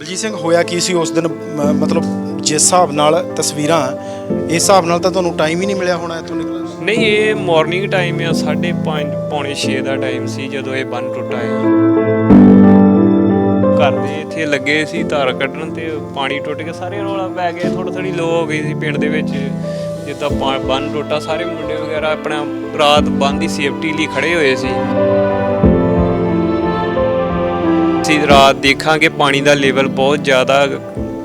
ਬਲਜੀਤ ਸਿੰਘ, ਹੋਇਆ ਕੀ ਸੀ ਉਸ ਦਿਨ? ਮ- ਮਤਲਬ ਜਿਸ ਹਿਸਾਬ ਨਾਲ ਤਸਵੀਰਾਂ, ਇਸ ਹਿਸਾਬ ਨਾਲ ਤਾਂ ਤੁਹਾਨੂੰ ਟਾਈਮ ਹੀ ਨਹੀਂ ਮਿਲਿਆ ਹੋਣਾ ਇੱਥੋਂ ਨਿਕਲਣ ਦਾ? ਨਹੀਂ, ਇਹ ਮਾਰਨਿੰਗ ਟਾਈਮ ਆ 5:30 ਪੌਣੇ 6 ਦਾ ਟਾਈਮ ਸੀ ਜਦੋਂ ਇਹ ਬੰਨ ਟੁੱਟਾ ਆ ਘਰ ਦੇ ਇੱਥੇ ਲੱਗੇ ਸੀ, ਧਾਰ ਕੱਢਣ ਤੇ ਪਾਣੀ ਟੁੱਟ ਕੇ ਸਾਰੇ ਰੋਲਾ ਪੈ ਗਏ ਥੋੜੀ ਥੋੜੀ ਲੋ ਹੋ ਗਈ ਸੀ ਪਿੰਡ ਦੇ ਵਿੱਚ। ਜਿੱਦਾਂ ਪਾ- ਬੰਨ ਟੁੱਟਾ, ਸਾਰੇ ਮੁੰਡੇ ਵਗੈਰਾ ਆਪਣਾ ਰਾਤ ਬੰਨ ਦੀ ਸੇਫਟੀ ਲਈ ਖੜੇ ਹੋਏ ਸੀ। ਅਸੀਂ ਰਾਤ ਦੇਖਾਂਗੇ ਪਾਣੀ ਦਾ ਲੈਵਲ ਬਹੁਤ ਜ਼ਿਆਦਾ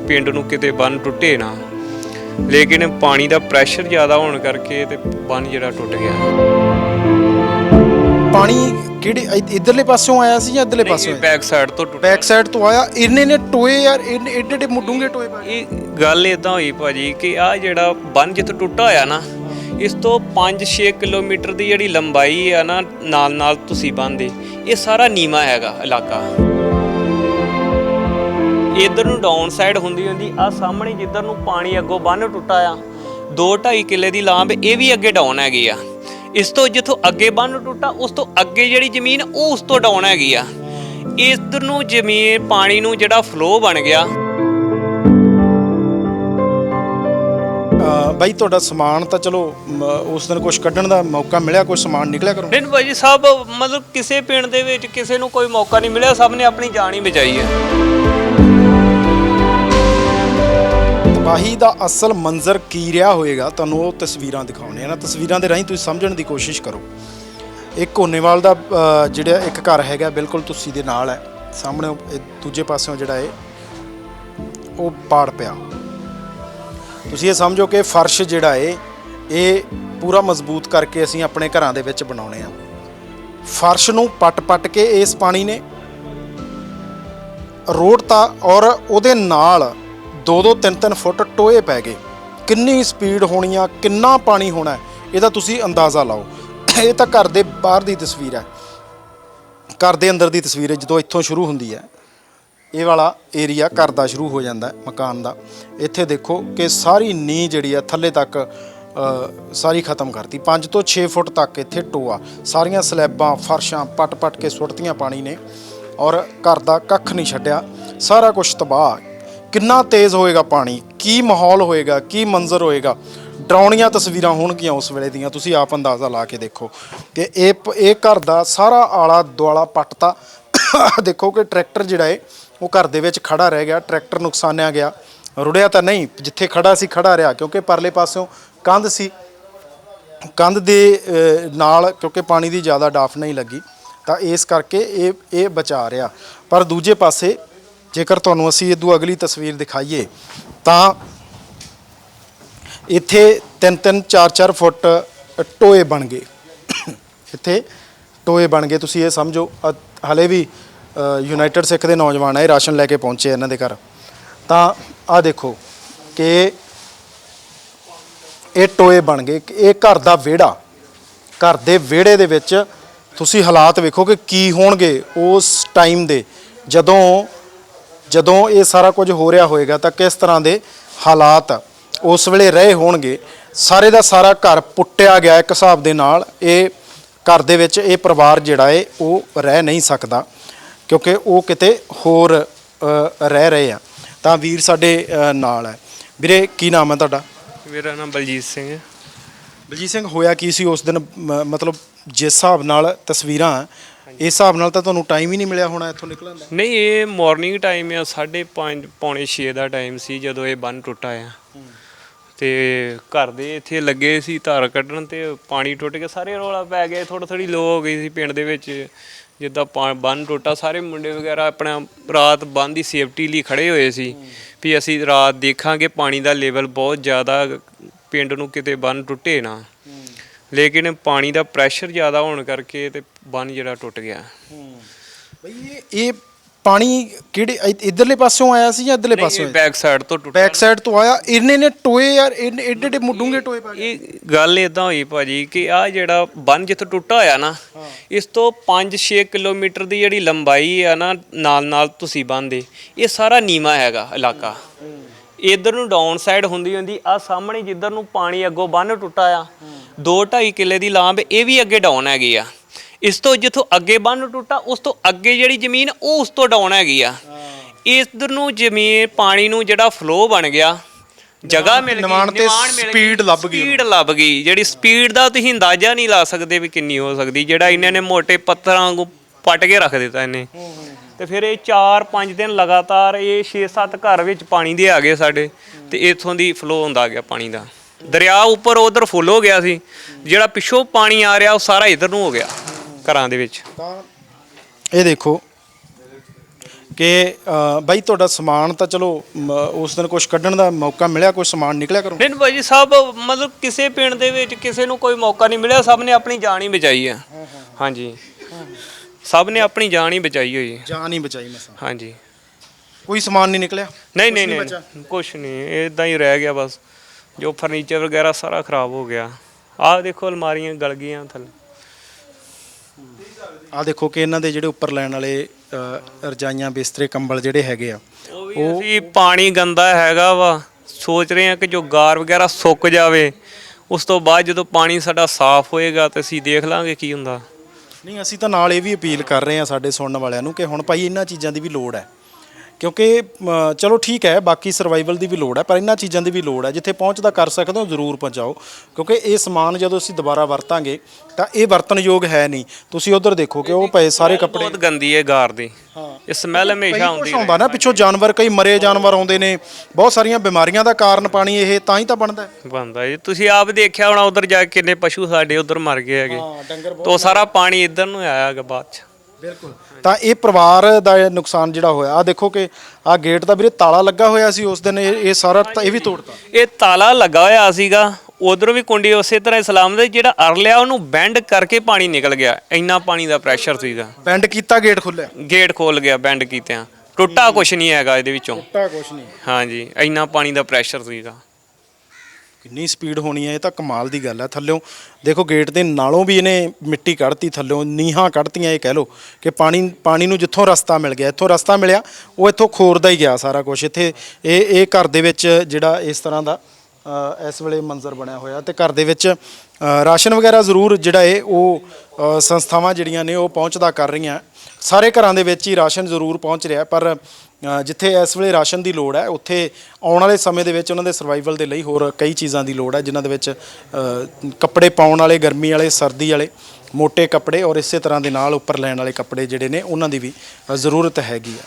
ਪਿੰਡ ਨੂੰ ਕਿਤੇ ਬੰਨ ਟੁੱਟੇ ਨਾ। ਲੇਕਿਨ ਪਾਣੀ ਦਾ ਪ੍ਰੈਸ਼ਰ ਜ਼ਿਆਦਾ ਹੋਣ ਕਰਕੇ ਤੇ ਬੰਨ ਜਿਹੜਾ ਟੁੱਟ ਗਿਆ। ਪਾਣੀ ਕਿਹੜੇ ਇੱਧਰਲੇ ਪਾਸਿਓਂ ਆਇਆ ਸੀ ਜਾਂ ਇੱਧਰਲੇ ਪਾਸਿਓਂ ਬੈਕ ਸਾਈਡ ਤੋਂ ਟੁੱਟਾ ਬੈਕ ਸਾਈਡ ਤੋਂ ਆਇਆ। ਇੰਨੇ ਨੇ ਟੋਏ ਯਾਰ ਇੰਨੇ ਏਡੇ ਏਡੇ ਮੁੱਢੂਗੇ ਟੋਏ ਇਹ ਗੱਲ ਇਦਾਂ ਹੋਈ ਭਾਜੀ ਕਿ ਆ ਜਿਹੜਾ ਬੰਨ ਜਿੱਥੇ ਟੁੱਟਾ ਹੋਇਆ ਨਾ ਇਸ ਤੋਂ 5-6 ਕਿਲੋਮੀਟਰ ਦੀ ਜਿਹੜੀ ਲੰਬਾਈ ਆ ਨਾ ਨਾਲ ਨਾਲ ਤੁਸੀਂ ਬੰਦੇ ਇਹ ਸਾਰਾ ਨੀਮਾ ਹੈਗਾ ਇਲਾਕਾ। ਇਧਰ ਨੂੰ ਡਾਊਨ ਸਾਈਡ ਹੁੰਦੀ ਹੁੰਦੀ ਆ ਸਾਹਮਣੇ ਜਿੱਧਰ ਨੂੰ ਪਾਣੀ ਅੱਗੋਂ ਬੰਨ ਟੁੱਟਾ ਆ 2.5 ਕਿੱਲੇ ਦੀ ਲਾਂਬ ਇਹ ਵੀ ਅੱਗੇ ਡਾਊਨ ਹੈਗੀ ਆ। ਇਸ ਤੋਂ ਜਿੱਥੋਂ ਅੱਗੇ ਬੰਨ ਟੁੱਟਾ ਉਸ ਤੋਂ ਅੱਗੇ ਜਿਹੜੀ ਜ਼ਮੀਨ ਉਹ ਉਸ ਤੋਂ ਡਾਊਨ ਹੈਗੀ ਆ। ਇਧਰ ਨੂੰ ਜ਼ਮੀਨ ਪਾਣੀ ਨੂੰ ਜਿਹੜਾ ਫਲੋ ਬਣ ਗਿਆ। ਬਾਈ ਤੁਹਾਡਾ ਸਮਾਨ ਤਾਂ ਚਲੋ ਉਸ ਦਿਨ ਕੁਝ ਕੱਢਣ ਦਾ ਮੌਕਾ ਮਿਲਿਆ ਕੁਝ ਸਮਾਨ ਨਿਕਲਿਆ ਕਰੋ ਨਹੀਂ ਭਾਜੀ ਸਭ ਮਤਲਬ ਕਿਸੇ ਪਿੰਡ ਦੇ ਵਿੱਚ ਕਿਸੇ ਨੂੰ ਕੋਈ ਮੌਕਾ ਨਹੀਂ ਮਿਲਿਆ ਸਭ ਨੇ ਆਪਣੀ ਜਾਨ ਹੀ ਬਚਾਈ ਹੈ। ਤਬਾਹੀ ਦਾ ਅਸਲ ਮੰਜ਼ਰ ਕੀ ਰਿਹਾ ਹੋਏਗਾ ਤੁਹਾਨੂੰ ਉਹ ਤਸਵੀਰਾਂ ਦਿਖਾਉਣੇ ਆ ਨਾ ਤਸਵੀਰਾਂ ਦੇ ਰਾਹੀਂ ਤੁਸੀਂ ਸਮਝਣ ਦੀ ਕੋਸ਼ਿਸ਼ ਕਰੋ। ਇੱਕ ਕੋਨੇਵਾਲ ਦਾ ਅ, ਜਿਹੜਾ ਇੱਕ ਘਰ ਹੈਗਾ ਬਿਲਕੁਲ ਤੁਸੀਂ ਦੇ ਨਾਲ ਹੈ। ਸਾਹਮਣੇ ਉਹ ਇਹ ਦੂਜੇ ਪਾਸਿਓਂ ਜਿਹੜਾ ਹੈ ਉਹ ਪਾੜ ਪਿਆ। ਤੁਸੀਂ ਇਹ ਸਮਝੋ ਕਿ ਫਰਸ਼ ਜਿਹੜਾ ਹੈ ਇਹ ਪੂਰਾ ਮਜ਼ਬੂਤ ਕਰਕੇ ਅਸੀਂ ਆਪਣੇ ਘਰਾਂ ਦੇ ਵਿੱਚ ਬਣਾਉਣੇ ਆ। ਫਰਸ਼ ਨੂੰ ਪੱਟ-ਪੱਟ ਕੇ ਇਸ ਪਾਣੀ ਨੇ ਰੋਡ ਤਾਂ ਔਰ ਉਹਦੇ ਨਾਲ 2-2 3-3 ਫੁੱਟ ਟੋਏ ਪੈ ਗਏ। ਕਿੰਨੀ ਸਪੀਡ ਹੋਣੀ ਆ ਕਿੰਨਾ ਪਾਣੀ ਹੋਣਾ, ਇਹਦਾ ਤੁਸੀਂ ਅੰਦਾਜ਼ਾ ਲਾਓ। ਇਹ ਤਾਂ ਘਰ ਦੇ ਬਾਹਰ ਦੀ ਤਸਵੀਰ ਹੈ। ਘਰ ਦੇ ਅੰਦਰ ਦੀ ਤਸਵੀਰ ਹੈ, ਜਦੋਂ ਇੱਥੋਂ ਸ਼ੁਰੂ ਹੁੰਦੀ ਹੈ। ਇਹ ਵਾਲਾ ਏਰੀਆ ਘਰ ਦਾ ਸ਼ੁਰੂ ਹੋ ਜਾਂਦਾ ਮਕਾਨ ਦਾ। ਇੱਥੇ ਦੇਖੋ ਕਿ ਸਾਰੀ ਨੀ ਜਿਹੜੀ ਆ ਥੱਲੇ ਤੱਕ ਸਾਰੀ ਖਤਮ ਕਰਤੀ। 5 ਤੋਂ 6 ਫੁੱਟ ਤੱਕ ਇੱਥੇ ਟੋਆ। ਸਾਰੀਆਂ ਸਲੈਬਾਂ, ਫਰਸ਼ਾਂ ਪੱਟ-ਪੱਟ ਕੇ ਸੁੱਟਤੀਆਂ ਪਾਣੀ ਨੇ। ਔਰ ਘਰ ਦਾ ਕੱਖ ਨਹੀਂ ਛੱਡਿਆ। ਸਾਰਾ ਕੁਝ ਤਬਾਹ। ਕਿੰਨਾ ਤੇਜ਼ ਹੋਏਗਾ ਪਾਣੀ? ਕੀ ਮਾਹੌਲ ਹੋਏਗਾ? ਕੀ ਮੰਜ਼ਰ ਹੋਏਗਾ? ਡਰਾਉਣੀਆਂ ਤਸਵੀਰਾਂ ਹੋਣਗੀਆਂ ਉਸ ਵੇਲੇ ਦੀਆਂ। ਤੁਸੀਂ ਆਪ ਅੰਦਾਜ਼ਾ ਲਾ ਕੇ ਦੇਖੋ। ਤੇ ਇਹ ਪ- ਇਹ ਘਰ ਦਾ ਸਾਰਾ ਆਲਾ ਦੁਆਲਾ ਪੱਟਤਾ। ਦੇਖੋ ਕਿ ਟਰੈਕਟਰ ਜਿਹੜਾ ਹੈ ਉਹ ਘਰ ਦੇ ਵਿੱਚ ਖੜਾ ਰਹਿ ਗਿਆ। ਟਰੈਕਟਰ ਨੁਕਸਾਨਿਆ ਗਿਆ। ਰੁੜਿਆ ਤਾਂ ਨਹੀਂ, ਜਿੱਥੇ ਖੜਾ ਸੀ, ਖੜਾ ਰਿਹਾ। ਕਿਉਂਕਿ ਪਰਲੇ ਪਾਸਿਓਂ ਕੰਧ ਸੀ। ਕੰਧ ਦੇ ਨਾਲ, ਕਿਉਂਕਿ ਪਾਣੀ ਦੀ ਜ਼ਿਆਦਾ ਡਾਫ ਨਹੀਂ ਲੱਗੀ, ਤਾਂ ਇਸ ਕਰਕੇ ਇਹ ਇਹ ਬਚਾ ਰਿਹਾ। ਪਰ ਦੂਜੇ ਪਾਸੇ ਜੇਕਰ ਤੁਹਾਨੂੰ ਅਸੀਂ ਇਦੋਂ ਅਗਲੀ ਤਸਵੀਰ ਦਿਖਾਈਏ, ਤਾਂ ਇੱਥੇ 3-3 4-4 ਫੁੱਟ ਟੋਏ ਬਣ ਗਏ। ਇੱਥੇ ਟੋਏ ਬਣ ਗਏ। ਤੁਸੀਂ ਇਹ ਸਮਝੋ, ਅ- ਹਲੇ ਵੀ ਯੂਨਾਈਟਿਡ ਸਿੱਖ ਦੇ ਨੌਜਵਾਨ ਆਏ ਰਾਸ਼ਨ ਲੈ ਕੇ ਪਹੁੰਚੇ ਇਹਨਾਂ ਦੇ ਘਰ। ਤਾਂ ਆ ਦੇਖੋ ਕਿ ਇਹ ਟੋਏ ਬਣ ਗਏ। ਕਿ ਇਹ ਘਰ ਦਾ ਵਿਹੜਾ, ਘਰ ਦੇ ਵਿਹੜੇ ਦੇ ਵਿੱਚ ਤੁਸੀਂ ਹਾਲਾਤ ਵੇਖੋ ਕਿ ਕੀ ਹੋਣਗੇ ਉਸ ਟਾਈਮ ਦੇ, ਜਦੋਂ ਜਦੋਂ ਇਹ ਸਾਰਾ ਕੁਝ ਹੋ ਰਿਹਾ ਹੋਏਗਾ ਤਾਂ ਕਿਸ ਤਰ੍ਹਾਂ ਦੇ ਹਾਲਾਤ ਉਸ ਵੇਲੇ ਰਹੇ ਹੋਣਗੇ, ਸਾਰੇ ਦਾ ਸਾਰਾ ਘਰ ਪੁੱਟਿਆ ਗਿਆ ਇੱਕ ਹਿਸਾਬ ਦੇ ਨਾਲ, ਇਹ ਘਰ ਦੇ ਵਿੱਚ ਇਹ ਪਰਿਵਾਰ ਜਿਹੜਾ ਹੈ ਉਹ ਰਹਿ ਨਹੀਂ ਸਕਦਾ, ਕਿਉਂਕਿ ਉਹ ਕਿਤੇ ਹੋਰ ਰਹਿ ਰਹੇ ਆ। ਤਾਂ ਵੀਰ ਸਾਡੇ ਨਾਲ ਹੈ। ਵੀਰੇ, ਕੀ ਨਾਮ ਹੈ ਤੁਹਾਡਾ? ਮੇਰਾ ਨਾਮ ਬਲਜੀਤ ਸਿੰਘ ਹੈ। ਬਲਜੀਤ ਸਿੰਘ, ਹੋਇਆ ਕੀ ਸੀ ਉਸ ਦਿਨ? ਮ- ਮਤਲਬ ਜਿਸ ਹਿਸਾਬ ਨਾਲ ਤਸਵੀਰਾਂ, ਇਸ ਹਿਸਾਬ ਨਾਲ ਤਾਂ ਤੁਹਾਨੂੰ ਟਾਈਮ ਹੀ ਨਹੀਂ ਮਿਲਿਆ ਹੋਣਾ ਇੱਥੋਂ ਨਿਕਲਣ ਦਾ? ਨਹੀਂ, ਇਹ ਮਾਰਨਿੰਗ ਟਾਈਮ ਆ 5:30 ਪੌਣੇ 6 ਦਾ ਟਾਈਮ ਸੀ ਜਦੋਂ ਇਹ ਬੰਨ ਟੁੱਟਾ ਆ। ਤੇ ਘਰ ਦੇ ਇੱਥੇ ਲੱਗੇ ਸੀ ਧਾਰ ਕੱਢਣ ਤੇ ਪਾਣੀ ਟੁੱਟ ਕੇ ਸਾਰੇ ਰੋਲਾ ਪੈ ਗਿਆ ਥੋੜੀ ਥੋੜੀ ਲੋ ਹੋ ਗਈ ਸੀ ਪਿੰਡ ਦੇ ਵਿੱਚ। ਜਿੱਦਾਂ ਪਾ- ਬੰਨ ਟੁੱਟਾ, ਸਾਰੇ ਮੁੰਡੇ ਵਗੈਰਾ ਆਪਣਾ ਰਾਤ ਬੰਨ ਦੀ ਸੇਫਟੀ ਲਈ ਖੜੇ ਹੋਏ ਸੀ। ਵੀ ਅਸੀਂ ਰਾਤ ਦੇਖਾਂਗੇ, ਪਾਣੀ ਦਾ ਲੈਵਲ ਬਹੁਤ ਜ਼ਿਆਦਾ ਪਿੰਡ ਨੂੰ ਕਿਤੇ ਬੰਨ ਟੁੱਟੇ ਨਾ ਲੇਕਿਨ ਪਾਣੀ ਦਾ ਪ੍ਰੈਸ਼ਰ ਜ਼ਿਆਦਾ ਹੋਣ ਕਰਕੇ ਤੇ ਬੰਨ ਜਿਹੜਾ ਟੁੱਟ ਗਿਆ। ਬਈ ਇਹ ਇਹ ਪਾਣੀ ਕਿਹੜੇ ਇ- ਇੱਧਰਲੇ ਪਾਸਿਓਂ ਆਇਆ ਸੀ ਜਾਂ ਇੱਧਰਲੇ ਪਾਸਿਓਂ ਬੈਕ ਸਾਈਡ ਤੋਂ ਟੁੱਟਾ ਬੈਕ ਸਾਈਡ ਤੋਂ ਆਇਆ। ਇੰਨੇ ਨੇ ਟੋਏ ਯਾਰ ਇੰਨੇ ਏਡੇ ਏਡੇ ਮੁੱਢੂਗੇ ਟੋਏ ਪਾ ਇਹ ਗੱਲ ਇਦਾਂ ਹੋਈ ਭਾਜੀ ਕਿ ਆ ਜਿਹੜਾ ਬੰਨ ਜਿੱਥੇ ਟੁੱਟਾ ਹੋਇਆ ਨਾ ਇਸ ਤੋਂ 5-6 ਕਿਲੋਮੀਟਰ ਦੀ ਜਿਹੜੀ ਲੰਬਾਈ ਆ ਨਾ ਨਾਲ ਨਾਲ ਤੁਸੀਂ ਬੰਦੇ ਇਹ ਸਾਰਾ ਨੀਮਾ ਹੈਗਾ ਇਲਾਕਾ। ਇਧਰ ਨੂੰ ਡਾਊਨ ਸਾਈਡ ਹੁੰਦੀ ਹੁੰਦੀ ਆ ਸਾਹਮਣੇ ਜਿੱਧਰ ਨੂੰ ਪਾਣੀ ਅੱਗੋਂ ਬੰਨ ਟੁੱਟਾ ਆ 2.5 ਕਿੱਲੇ ਦੀ ਲਾਂਬ ਇਹ ਵੀ ਅੱਗੇ ਡਾਊਨ ਹੈਗੀ ਆ। ਇਸ ਤੋਂ ਜਿੱਥੋਂ ਅੱਗੇ ਬੰਨ ਟੁੱਟਾ ਉਸ ਤੋਂ ਅੱਗੇ ਜਿਹੜੀ ਜ਼ਮੀਨ ਉਹ ਉਸ ਤੋਂ ਡਾਊਨ ਹੈਗੀ ਆ। ਇਧਰ ਨੂੰ ਜ਼ਮੀਨ ਪਾਣੀ ਨੂੰ ਜਿਹੜਾ ਫਲੋ ਬਣ ਗਿਆ ਜਗ੍ਹਾ ਮਿਲ ਗਈ ਨਿਵਾਣ ਤੇ speed ਲੱਭ ਗਈ ਸਪੀਡ ਲੱਭ ਗਈ। ਜਿਹੜੀ ਸਪੀਡ ਦਾ ਤੁਸੀਂ ਅੰਦਾਜ਼ਾ ਨਹੀਂ ਲਾ ਸਕਦੇ ਵੀ ਕਿੰਨੀ ਹੋ ਸਕਦੀ ਜਿਹੜਾ ਇਹਨਾਂ ਨੇ ਮੋٹے ਪੱਥਰਾਂ ਵਾਂਗੂ ਪੱਟ ਕੇ ਰੱਖ ਦਿੱਤਾ ਇਹਨੇ। ਤੇ ਫਿਰ ਇਹ 4-5 ਦਿਨ ਲਗਾਤਾਰ ਇਹ 6-7 ਘਰ ਵਿੱਚ ਪਾਣੀ ਦੇ ਆ ਗਏ ਸਾਡੇ ਤੇ ਇਥੋਂ ਦੀ ਫਲੋ ਹੁੰਦਾ ਗਿਆ ਪਾਣੀ ਦਾ। ਦਰਿਆ ਉੱਪਰ ਉਧਰ ਫੁੱਲ ਹੋ ਗਿਆ ਸੀ ਜਿਹੜਾ ਪਿੱਛੋਂ ਪਾਣੀ ਆ ਰਿਹਾ ਉਹ ਸਾਰਾ ਇਧਰ ਨੂੰ ਹੋ ਗਿਆ ਘਰਾਂ ਦੇ ਵਿੱਚ। ਤਾਂ ਇਹ ਦੇਖੋ ਕਿ ਬਾਈ ਤੁਹਾਡਾ ਸਮਾਨ ਤਾਂ ਚਲੋ ਉਸ ਦਿਨ ਕੁਝ ਕੱਢਣ ਦਾ ਮੌਕਾ ਮਿਲਿਆ ਕੁਝ ਸਮਾਨ ਨਿਕਲਿਆ ਕਰੋ ਨਹੀਂ ਭਾਜੀ ਸਭ ਮਤਲਬ ਕਿਸੇ ਪਿੰਡ ਦੇ ਵਿੱਚ ਕਿਸੇ ਨੂੰ ਕੋਈ ਮੌਕਾ ਨਹੀਂ ਮਿਲਿਆ ਸਭ ਨੇ ਆਪਣੀ ਜਾਨ ਹੀ ਬਚਾਈ ਹੈ। ਹਾਂਜੀ। ਸਭ ਨੇ ਆਪਣੀ ਜਾਨ ਹੀ ਬਚਾਈ ਹੋਈ ਹੈ। ਜਾਨ ਹੀ ਬਚਾਈ ਮਸਾਂ ਹਾਂਜੀ। ਕੋਈ ਸਮਾਨ ਨਹੀਂ ਨਿਕਲਿਆ? ਨਹੀਂ ਨਹੀਂ ਨਹੀਂ ਕੁਛ ਨਹੀਂ। ਇਦਾਂ ਹੀ ਰਹਿ ਗਿਆ ਬਸ। ਜੋ ਫਰਨੀਚਰ ਵਗੈਰਾ ਸਾਰਾ ਖਰਾਬ ਹੋ ਗਿਆ। ਆਹ ਦੇਖੋ ਅਲਮਾਰੀਆਂ ਗਲ ਗਈਆਂ ਥੱਲੇ। ਆ ਦੇਖੋ ਕਿ ਇਹਨਾਂ ਦੇ ਜਿਹੜੇ ਉੱਪਰ ਲੈਣ ਵਾਲੇ ਅ, ਰਜਾਈਆਂ ਬਿਸਤਰੇ ਕੰਬਲ ਜਿਹੜੇ ਹੈਗੇ ਆ ਉਹ ਵੀ ਅਸੀਂ ਪਾਣੀ ਗੰਦਾ ਹੈਗਾ ਵਾ। ਸੋਚ ਰਹੇ ਹਾਂ ਕਿ ਜੋ ਗਾਰ ਵਗੈਰਾ ਸੁੱਕ ਜਾਵੇ ਉਸ ਤੋਂ ਬਾਅਦ ਜਦੋਂ ਪਾਣੀ ਸਾਡਾ ਸਾਫ਼ ਹੋਏਗਾ ਤੇ ਅਸੀਂ ਦੇਖ ਲਾਂਗੇ ਕੀ ਹੁੰਦਾ। ਨਹੀਂ, ਅਸੀਂ ਤਾਂ ਨਾਲ ਇਹ ਵੀ ਅਪੀਲ ਕਰ ਰਹੇ ਹਾਂ ਸਾਡੇ ਸੁਣਨ ਵਾਲਿਆਂ ਨੂੰ ਕਿ ਹੁਣ ਭਾਈ ਇਹਨਾਂ ਚੀਜ਼ਾਂ ਦੀ ਵੀ ਲੋੜ ਹੈ। ਕਿਉਂਕਿ ਅ, ਚਲੋ ਠੀਕ ਹੈ ਬਾਕੀ ਸਰਵਾਈਵਲ ਦੀ ਵੀ ਲੋੜ ਹੈ ਪਰ ਇਹਨਾਂ ਚੀਜ਼ਾਂ ਦੀ ਵੀ ਲੋੜ ਹੈ। ਜਿੱਥੇ ਪਹੁੰਚਦਾ ਕਰ ਸਕਦੇ ਹੋ ਜ਼ਰੂਰ ਪਹੁੰਚਾਓ। ਕਿਉਂਕਿ ਇਹ ਸਮਾਨ ਜਦੋਂ ਅਸੀਂ ਦੁਬਾਰਾ ਵਰਤਾਂਗੇ ਤਾਂ ਇਹ ਵਰਤਨਯੋਗ ਹੈ ਨਹੀਂ। ਤੁਸੀਂ ਉਧਰ ਦੇਖੋ ਕਿ ਉਹ ਪਏ ਸਾਰੇ ਕੱਪੜੇ। ਬਹੁਤ ਗੰਦੀ ਹੈ ਗਾਰ ਦੀ। ਹਾਂ। ਇਹ ਸਮੈਲ ਹਮੇਸ਼ਾ ਆਉਂਦੀ ਕੁਛ ਆਉਂਦਾ ਨਾ ਪਿੱਛੋਂ ਜਾਨਵਰ ਕਈ ਮਰੇ ਜਾਨਵਰ ਆਉਂਦੇ ਨੇ। ਬਹੁਤ ਸਾਰੀਆਂ ਬਿਮਾਰੀਆਂ ਦਾ ਕਾਰਨ ਪਾਣੀ ਇਹ ਤਾਂ ਹੀ ਤਾਂ ਬਣਦਾ ਹੈ। ਬੰਦਾ ਜੀ ਤੁਸੀਂ ਆਪ ਦੇਖਿਆ ਹੋਣਾ ਉਧਰ ਜਾ ਕੇ ਕਿੰਨੇ ਪਸ਼ੂ ਸਾਡੇ ਉਧਰ ਮਰ ਗਏ ਹੈਗੇ। ਹਾਂ ਡੰਗਰ ਬਹੁਤ ਤੋ ਸਾਰਾ ਪਾਣੀ ਇੱਧਰ ਨੂੰ ਆਇਆ ਹੈਗਾ ਬਾਅਦ ਚ। ਬਿਲਕੁਲ। ਤਾਂ ਇਹ ਪਰਿਵਾਰ ਦਾ ਇਹ ਨੁਕਸਾਨ ਜਿਹੜਾ ਹੋਇਆ ਆ ਦੇਖੋ ਕਿ ਆ ਗੇਟ ਦਾ ਵੀਰੇ ਤਾਲਾ ਲੱਗਾ ਹੋਇਆ ਸੀ ਉਸ ਦਿਨ ਇਹ ਇਹ ਸਾਰਾ ਤਾਂ ਇਹ ਵੀ ਤੋੜਤਾ। ਇਹ ਤਾਲਾ ਲੱਗਾ ਹੋਇਆ ਸੀਗਾ ਉਧਰੋਂ ਵੀ ਕੁੰਡੀ ਉਸੇ ਤਰ੍ਹਾਂ ਇਸਲਾਮ ਦੇ ਜਿਹੜਾ ਅਰ ਲਿਆ ਉਹਨੂੰ ਬੈਂਡ ਕਰਕੇ ਪਾਣੀ ਨਿਕਲ ਗਿਆ ਇੰਨਾ ਪਾਣੀ ਦਾ ਪ੍ਰੈਸ਼ਰ ਸੀਗਾ। ਬੈਂਡ ਕੀਤਾ ਗੇਟ ਖੁੱਲਿਆ ਗੇਟ ਖੋਲ ਗਿਆ ਬੈਂਡ ਕੀਤਿਆਂ। ਟੁੱਟਾ ਕੁਛ ਨਹੀਂ ਹੈਗਾ ਇਹਦੇ ਵਿੱਚੋਂ। ਟੁੱਟਾ ਕੁਛ ਨਹੀਂ। ਹਾਂਜੀ ਇੰਨਾ ਪਾਣੀ ਦਾ ਪ੍ਰੈਸ਼ਰ ਸੀਗਾ। ਕਿੰਨੀ ਸਪੀਡ ਹੋਣੀ ਹੈ, ਇਹ ਤਾਂ ਕਮਾਲ ਦੀ ਗੱਲ ਹੈ। ਥੱਲਿਓਂ ਦੇਖੋ ਗੇਟ ਦੇ ਨਾਲੋਂ ਵੀ ਇਹਨੇ ਮਿੱਟੀ ਕੱਢਤੀ, ਥੱਲਿਓਂ ਨੀਹਾਂ ਕੱਢਤੀਆਂ, ਇਹ ਕਹਿ ਲਓ ਕਿ ਪਾਣੀ ਪਾਣੀ ਨੂੰ ਜਿੱਥੋਂ ਰਸਤਾ ਮਿਲ ਗਿਆ, ਇੱਥੋਂ ਰਸਤਾ ਮਿਲਿਆ, ਉਹ ਇੱਥੋਂ ਖੋਰਦਾ ਹੀ ਗਿਆ ਸਾਰਾ ਕੁਝ ਇੱਥੇ ਇਹ ਇਹ ਘਰ ਦੇ ਵਿੱਚ ਜਿਹੜਾ ਇਸ ਤਰ੍ਹਾਂ ਦਾ ਇਸ ਵੇਲੇ ਮੰਜ਼ਰ ਬਣਿਆ ਹੋਇਆ ਤੇ ਘਰ ਦੇ ਵਿੱਚ ਰਾਸ਼ਨ ਵਗੈਰਾ ਜ਼ਰੂਰ ਜਿਹੜਾ ਇਹ ਉਹ ਸੰਸਥਾਵਾਂ ਜਿਹੜੀਆਂ ਨੇ ਉਹ ਪਹੁੰਚਦਾ ਕਰ ਰਹੀਆਂ। ਸਾਰੇ ਘਰਾਂ ਦੇ ਵਿੱਚ ਹੀ ਰਾਸ਼ਨ ਜ਼ਰੂਰ ਪਹੁੰਚ ਰਿਹਾ, ਪਰ ਜਿੱਥੇ ਇਸ ਵੇਲੇ ਰਾਸ਼ਨ ਦੀ ਲੋੜ ਹੈ, ਉੱਥੇ ਆਉਣ ਵਾਲੇ ਸਮੇਂ ਦੇ ਵਿੱਚ ਉਹਨਾਂ ਦੇ ਸਰਵਾਈਵਲ ਦੇ ਲਈ ਹੋਰ ਕਈ ਚੀਜ਼ਾਂ ਦੀ ਲੋੜ ਹੈ, ਜਿਨ੍ਹਾਂ ਦੇ ਵਿੱਚ ਕੱਪੜੇ ਪਾਉਣ ਵਾਲੇ, ਗਰਮੀ ਵਾਲੇ, ਸਰਦੀ ਵਾਲੇ ਮੋٹے ਕੱਪੜੇ ਔਰ ਇਸੇ ਤਰ੍ਹਾਂ ਦੇ ਨਾਲ ਉੱਪਰ ਲੈਣ ਵਾਲੇ ਕੱਪੜੇ ਜਿਹੜੇ ਨੇ, ਉਹਨਾਂ ਦੀ ਵੀ ਜ਼ਰੂਰਤ ਹੈਗੀ ਆ